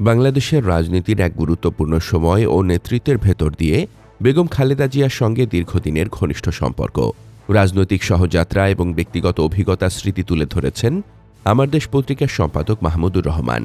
বাংলাদেশের রাজনীতির এক গুরুত্বপূর্ণ সময় ও নেতৃত্বের ভেতর দিয়ে বেগম খালেদা জিয়ার সঙ্গে দীর্ঘদিনের ঘনিষ্ঠ সম্পর্ক। রাজনৈতিক সহযাত্রা এবং ব্যক্তিগত অভিজ্ঞতা স্মৃতি তুলে ধরেছেন আমার দেশ পত্রিকার সম্পাদক মাহমুদুর রহমান।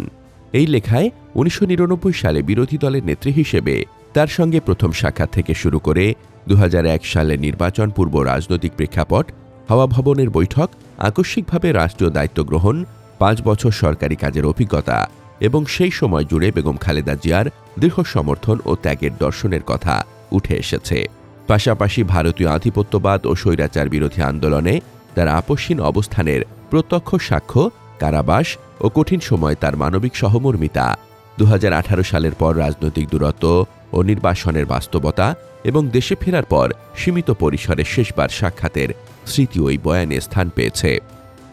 এই লেখায় উনিশশো নিরানব্বই সালে বিরোধী দলের নেত্রী হিসেবে তার সঙ্গে প্রথম সাক্ষাৎ থেকে শুরু করে দু হাজার এক সালে নির্বাচন পূর্ব রাজনৈতিক প্রেক্ষাপট, হাওয়া ভবনের বৈঠক, আকস্মিকভাবে রাষ্ট্রীয় দায়িত্ব গ্রহণ, পাঁচ বছর সরকারি কাজের অভিজ্ঞতা এবং সেই সময় জুড়ে বেগম খালেদা জিয়ার দৃঢ় সমর্থন ও ত্যাগের দর্শনের কথা উঠে এসেছে। পাশাপাশি ভারতীয় আধিপত্যবাদ ও স্বৈরাচার বিরোধী আন্দোলনে তার আপসীন অবস্থানের প্রত্যক্ষ সাক্ষ্য, কারাবাস ও কঠিন সময় তার মানবিক সহমর্মিতা দু হাজার আঠারো সালের পর রাজনৈতিক দূরত্ব ও নির্বাসনের বাস্তবতা এবং দেশে ফেরার পর সীমিত পরিসরে শেষবার সাক্ষাতের স্মৃতি ওই বয়ানে স্থান পেয়েছে।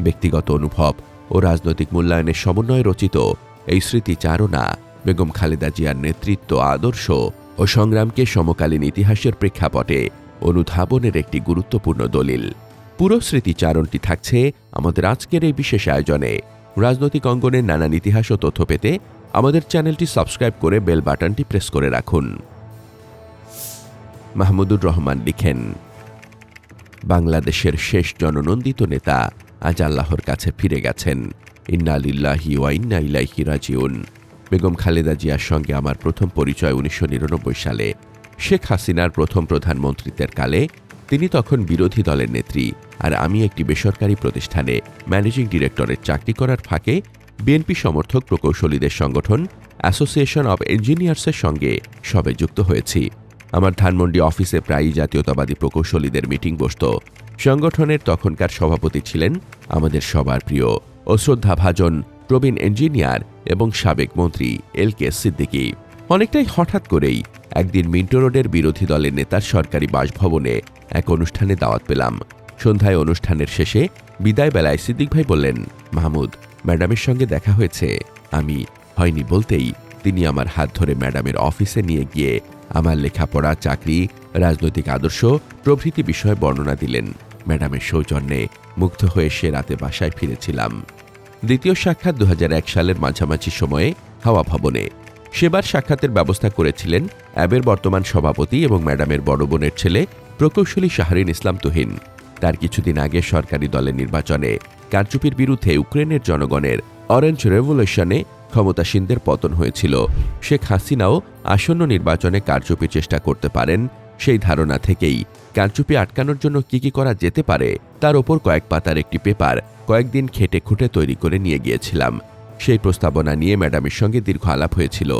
ব্যক্তিগত অনুভব ও রাজনৈতিক মূল্যায়নের সমন্বয়ে রচিত এই স্মৃতিচারণা বেগম খালেদা জিয়ার নেতৃত্ব, আদর্শ ও সংগ্রামকে সমকালীন ইতিহাসের প্রেক্ষাপটে অনুধাবনের একটি গুরুত্বপূর্ণ দলিল। পুরো স্মৃতিচারণটি থাকছে আমাদের আজকের এই বিশেষ আয়োজনে। রাজনৈতিক অঙ্গনের নানান ইতিহাস ও তথ্য পেতে আমাদের চ্যানেলটি সাবস্ক্রাইব করে বেল বাটনটি প্রেস করে রাখুন। মাহমুদুর রহমান লিখেন, বাংলাদেশের শেষ জননন্দিত নেতা আজ আল্লাহর কাছে ফিরে গেছেন। ইন্না লিল্লাহি ওয়া ইন্না ইলাইহি রাজিউন। বেগম খালেদা জিয়ার সঙ্গে আমার প্রথম পরিচয় উনিশশো নিরানব্বই সালে। শেখ হাসিনার প্রথম প্রধানমন্ত্রীত্বের কালে তিনি তখন বিরোধী দলের নেত্রী আর আমি একটি বেসরকারি প্রতিষ্ঠানে ম্যানেজিং ডিরেক্টরের চাকরি করার ফাঁকে বিএনপি সমর্থক প্রকৌশলীদের সংগঠন অ্যাসোসিয়েশন অব ইঞ্জিনিয়ার্সের সঙ্গে সবে যুক্ত হয়েছি। আমার ধানমন্ডি অফিসে প্রায়ই জাতীয়তাবাদী প্রকৌশলীদের মিটিং বসত। সংগঠনের তখনকার সভাপতি ছিলেন আমাদের সবার প্রিয় ও শ্রদ্ধাভাজন প্রবীণ ইঞ্জিনিয়ার এবং সাবেক মন্ত্রী এল কে সিদ্দিকী। অনেকটাই হঠাৎ করেই একদিন মিন্টো রোডের বিরোধী দলের নেতার সরকারি বাসভবনে এক অনুষ্ঠানে দাওয়াত পেলাম। সন্ধ্যায় অনুষ্ঠানের শেষে বিদায় বেলায় সিদ্দিক ভাই বললেন, মাহমুদ, ম্যাডামের সঙ্গে দেখা হয়েছে। আমি হয়নি বলতেই তিনি আমার হাত ধরে ম্যাডামের অফিসে নিয়ে গিয়ে আমার লেখাপড়া, চাকরি, রাজনৈতিক আদর্শ, প্রভৃতি বিষয়ে বর্ণনা দিলেন। ম্যাডামের সৌজন্যে মুগ্ধ হয়ে সে রাতে বাসায় ফিরেছিলাম। দ্বিতীয় সাক্ষাৎ দু হাজার এক সালের মাঝামাঝি সময়ে হাওয়া ভবনে। সেবার সাক্ষাতের ব্যবস্থা করেছিলেন অ্যাবের বর্তমান সভাপতি এবং ম্যাডামের বড় বোনের ছেলে প্রকৌশলী শাহরিন ইসলাম তুহিন। তার কিছুদিন আগে সরকারি দলের নির্বাচনে কারচুপির বিরুদ্ধে ইউক্রেনের জনগণের অরেঞ্জ রেভলিউশনে ক্ষমতাসীনদের পতন হয়েছিল। শেখ হাসিনাও আসন্ন নির্বাচনে কারচুপির চেষ্টা করতে পারেন সেই ধারণা থেকেই। কারচুপি আটকানোর জন্য কি কি করা যেতে পারে, তার ওপর কয়েক পাতার একটি পেপার কয়েকদিন খেটে খুঁটে তৈরি করে নিয়ে গিয়েছিলাম। সেই প্রস্তাবনা নিয়ে ম্যাডামের সঙ্গে দীর্ঘ আলাপ হয়েছিল।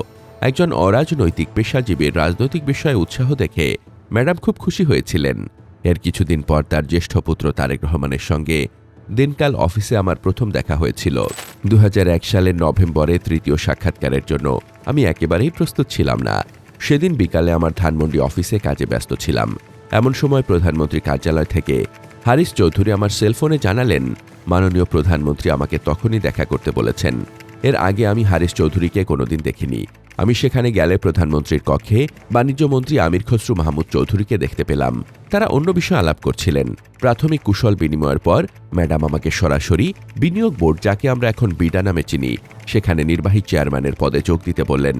একজন অরাজনৈতিক পেশাজীবীর রাজনৈতিক বিষয়ে উৎসাহ দেখে ম্যাডাম খুব খুশি হয়েছিলেন। এর কিছুদিন পর তার জ্যেষ্ঠ পুত্র তারেক রহমানের সঙ্গে দিনকাল অফিসে আমার প্রথম দেখা হয়েছিল। দু হাজার এক সালের নভেম্বরে তৃতীয় সাক্ষাৎকারের জন্য আমি একেবারেই প্রস্তুত ছিলাম না। সেদিন বিকালে আমার ধানমন্ডি অফিসে কাজে ব্যস্ত ছিলাম। এমন সময় প্রধানমন্ত্রী কার্যালয় থেকে হারিস চৌধুরী আমার সেলফোনে জানালেন, মাননীয় প্রধানমন্ত্রী আমাকে তখনই দেখা করতে বলেছেন। এর আগে আমি হারিস চৌধুরীকে কোনোদিন দেখিনি। আমি সেখানে গেলে প্রধানমন্ত্রীর কক্ষে বাণিজ্য মন্ত্রী আমির খসরু মাহমুদ চৌধুরীকে দেখতে পেলাম। তারা অন্য বিষয়ে আলাপ করছিলেন। প্রাথমিক কুশল বিনিময়ের পর ম্যাডাম আমাকে সরাসরি বিনিয়োগ বোর্ড, যাকে আমরা এখন বিডা নামে চিনি, সেখানে নির্বাহী চেয়ারম্যানের পদে যোগ দিতে বললেন।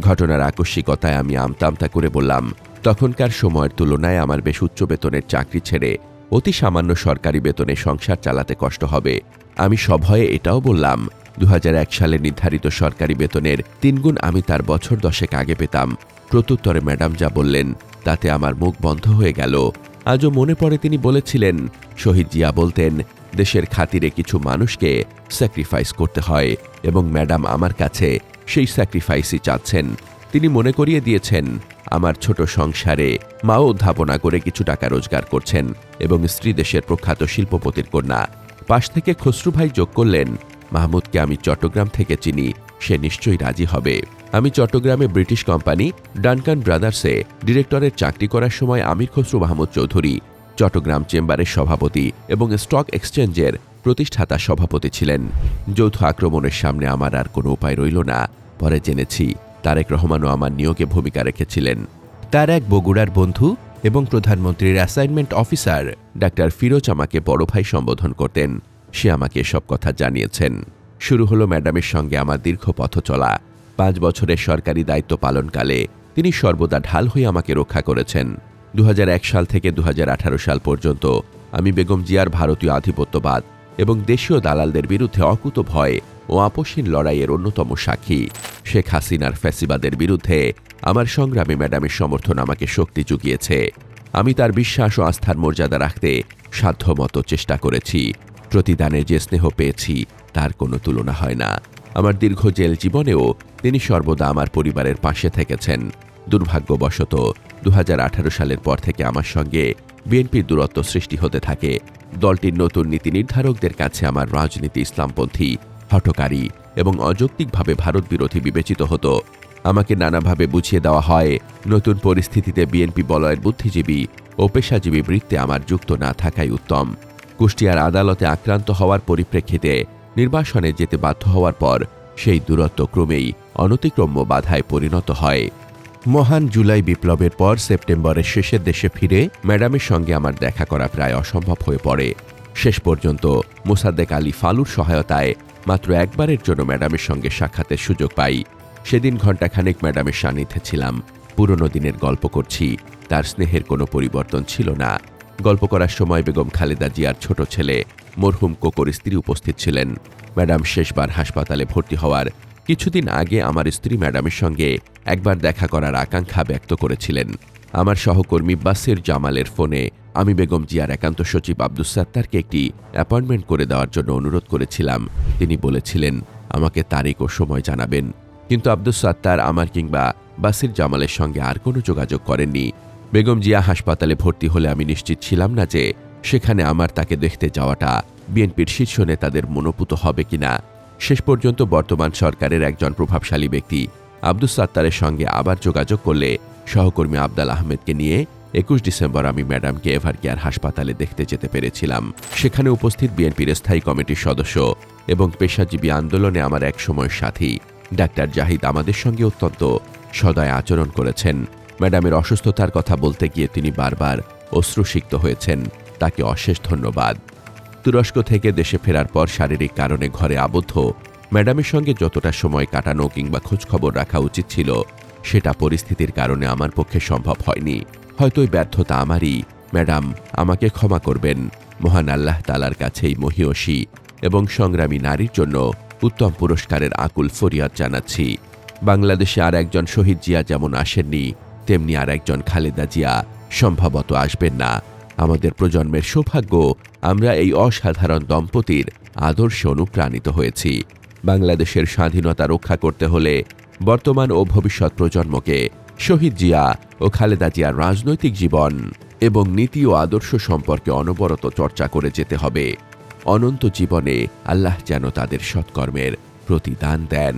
ঘটনার আকস্মিকতায় আমি আমতামতা করে বললাম, তখনকার সময়ের তুলনায় আমার বেশ উচ্চ বেতনের চাকরি ছেড়ে অতি সামান্য সরকারি বেতনে সংসার চালাতে কষ্ট হবে। আমি সভয়ে এটাও বললাম দু হাজার এক সালে নির্ধারিত সরকারি বেতনের তিনগুণ আমি তার বছর দশেক আগে পেতাম। প্রত্যুত্তরে ম্যাডাম যা বললেন, তাতে আমার মুখ বন্ধ হয়ে গেল। আজও মনে পড়ে তিনি বলেছিলেন, শহীদ জিয়া বলতেন, দেশের খাতিরে কিছু মানুষকে স্যাক্রিফাইস করতে হয় এবং ম্যাডাম আমার কাছে সেই স্যাক্রিফাইসই চাচ্ছেন। তিনি মনে করিয়ে দিয়েছেন, আমার ছোট সংসারে মাও অধ্যাপনা করে কিছু টাকা রোজগার করছেন এবং স্ত্রী দেশের প্রখ্যাত শিল্পপতির কন্যা। পাশ থেকে খসরু ভাই যোগ করলেন, মাহমুদকে আমি চট্টগ্রাম থেকে চিনি, সে নিশ্চয়ই রাজি হবে। আমি চট্টগ্রামে ব্রিটিশ কোম্পানি ডানকান ব্রাদার্সে ডিরেক্টরের চাকরি করার সময় আমির খসরু মাহমুদ চৌধুরী, চট্টগ্রাম চেম্বারের সভাপতি এবং স্টক এক্সচেঞ্জের প্রতিষ্ঠাতা সভাপতি ছিলেন। যৌথ আক্রমণের সামনে আমার আর কোনো উপায় রইল না। পরে জেনেছি, তারেক রহমানও আমার নিয়োগে ভূমিকা রেখেছিলেন। তার এক বগুড়ার বন্ধু এবং প্রধানমন্ত্রীর অ্যাসাইনমেন্ট অফিসার ডাক্তার ফিরোজ আমাকে বড় ভাই সম্বোধন করতেন। সে আমাকে সব কথা জানিয়েছেন। শুরু হলো ম্যাডামের সঙ্গে আমার দীর্ঘ পথ চলা। পাঁচ বছরের সরকারি দায়িত্ব পালনকালে তিনি সর্বদা ঢাল হয়ে আমাকে রক্ষা করেছেন। দু হাজার এক সাল থেকে দুহাজার আঠারো সাল পর্যন্ত আমি বেগম জিয়ার ভারতীয় আধিপত্যবাদ এবং দেশীয় দালালদের বিরুদ্ধে অকুত ভয় ও আপসীন লড়াইয়ের অন্যতম সাক্ষী। শেখ হাসিনার ফ্যাসিবাদের বিরুদ্ধে আমার সংগ্রামী ম্যাডামের সমর্থন আমাকে শক্তি জুগিয়েছে। আমি তার বিশ্বাস ও আস্থার মর্যাদা রাখতে সাধ্যমতো চেষ্টা করেছি। প্রতিদানে যে স্নেহ পেয়েছি, তার কোনো তুলনা হয় না। আমার দীর্ঘ জেল জীবনেও তিনি সর্বদা আমার পরিবারের পাশে থেকেছেন। দুর্ভাগ্যবশত দুহাজার আঠারো সালের পর থেকে আমার সঙ্গে বিএনপির দূরত্ব সৃষ্টি হতে থাকে। দলটির নতুন নীতি নির্ধারকদের কাছে আমার রাজনীতি ইসলামপন্থী, হঠকারী এবং অযৌক্তিকভাবে ভারত বিরোধী বিবেচিত হতো। আমাকে নানাভাবে বুঝিয়ে দেওয়া হয়, নতুন পরিস্থিতিতে বিএনপি বলয়ের বুদ্ধিজীবী ও পেশাজীবী বৃত্তে আমার যুক্ত না থাকাই উত্তম। কুষ্টিয়ার আদালতে আক্রান্ত হওয়ার পরিপ্রেক্ষিতে নির্বাসনে যেতে বাধ্য হওয়ার পর সেই দূরত্ব ক্রমেই অনতিক্রম্য বাধায় পরিণত হয়। মহান জুলাই বিপ্লবের পর সেপ্টেম্বরের শেষের দেশে ফিরে ম্যাডামের সঙ্গে আমার দেখা করা প্রায় অসম্ভব হয়ে পড়ে। শেষ পর্যন্ত মোসাদ্দেক আলী ফালুর সহায়তায় মাত্র একবারের জন্য ম্যাডামের সঙ্গে সাক্ষাতের সুযোগ পাই। সেদিন ঘণ্টাখানেক ম্যাডামের সান্নিধ্যে ছিলাম। পুরনো দিনের গল্প করছি। তার স্নেহের কোনো পরিবর্তন ছিল না। গল্প করার সময় বেগম খালেদা জিয়ার ছোট ছেলে মরহুম কোকর স্ত্রী উপস্থিত ছিলেন। ম্যাডাম শেষবার হাসপাতালে ভর্তি হওয়ার কিছুদিন আগে আমার স্ত্রী ম্যাডামের সঙ্গে একবার দেখা করার আকাঙ্ক্ষা ব্যক্ত করেছিলেন। আমার সহকর্মী বাসির জামালের ফোনে আমি বেগম জিয়ার একান্ত সচিব আব্দুস সাত্তারকে একটি অ্যাপয়েন্টমেন্ট করে দেওয়ার জন্য অনুরোধ করেছিলাম। তিনি বলেছিলেন, আমাকে তারিখ ও সময় জানাবেন। কিন্তু আব্দুস সাত্তার আমার কিংবা বাসির জামালের সঙ্গে আর কোনো যোগাযোগ করেননি। বেগম জিয়া হাসপাতালে ভর্তি হলে আমি নিশ্চিত ছিলাম না যে সেখানে আমার তাকে দেখতে যাওয়াটা বিএনপির শীর্ষ নেতাদের মনোপুত হবে কিনা। শেষ পর্যন্ত বর্তমান সরকারের একজন প্রভাবশালী ব্যক্তি। আব্দুস সাত্তারের সঙ্গে আবার যোগাযোগ করলে সহকর্মী আবদাল আহমেদকে নিয়ে একুশ ডিসেম্বর আমি ম্যাডামকে এভার কেয়ার হাসপাতালে দেখতে যেতে পেরেছিলাম। সেখানে উপস্থিত বিএনপির স্থায়ী কমিটির সদস্য এবং পেশাজীবী আন্দোলনে আমার এক সময়ের সাথী, ডাক্তার জাহিদ আমাদের সঙ্গে অত্যন্ত সদয় আচরণ করেছেন। ম্যাডামের অসুস্থতার কথা বলতে গিয়ে তিনি বারবার অশ্রুসিক্ত হয়েছেন। তাকে অশেষ ধন্যবাদ। তুরস্ক থেকে দেশে ফেরার পর শারীরিক কারণে ঘরে আবদ্ধ, ম্যাডামের সঙ্গে যতটা সময় কাটানো কিংবা খোঁজখবর রাখা উচিত ছিল, সেটা পরিস্থিতির কারণে আমার পক্ষে সম্ভব হয়নি। হয়তো ব্যর্থতা আমারই। ম্যাডাম, আমাকে ক্ষমা করবেন। মহান আল্লাহ তালার কাছেই মহিয়সী এবং সংগ্রামী নারীর জন্য উত্তম পুরস্কারের আকুল ফরিয়াদ জানাচ্ছি। বাংলাদেশে আর একজন শহীদ জিয়া যেমন আসেননি, তেমনি আর একজন খালেদা জিয়া সম্ভবত আসবেন না। আমাদের প্রজন্মের সৌভাগ্য, আমরা এই অসাধারণ দম্পতির আদর্শে অনুপ্রাণিত হয়েছি। বাংলাদেশের স্বাধীনতা রক্ষা করতে হলে বর্তমান ও ভবিষ্যৎ প্রজন্মকে শহীদ জিয়া ও খালেদা জিয়ার রাজনৈতিক জীবন এবং নীতি ও আদর্শ সম্পর্কে অনবরত চর্চা করে যেতে হবে। অনন্ত জীবনে আল্লাহ যেন তাদের সৎকর্মের প্রতিদান দেন।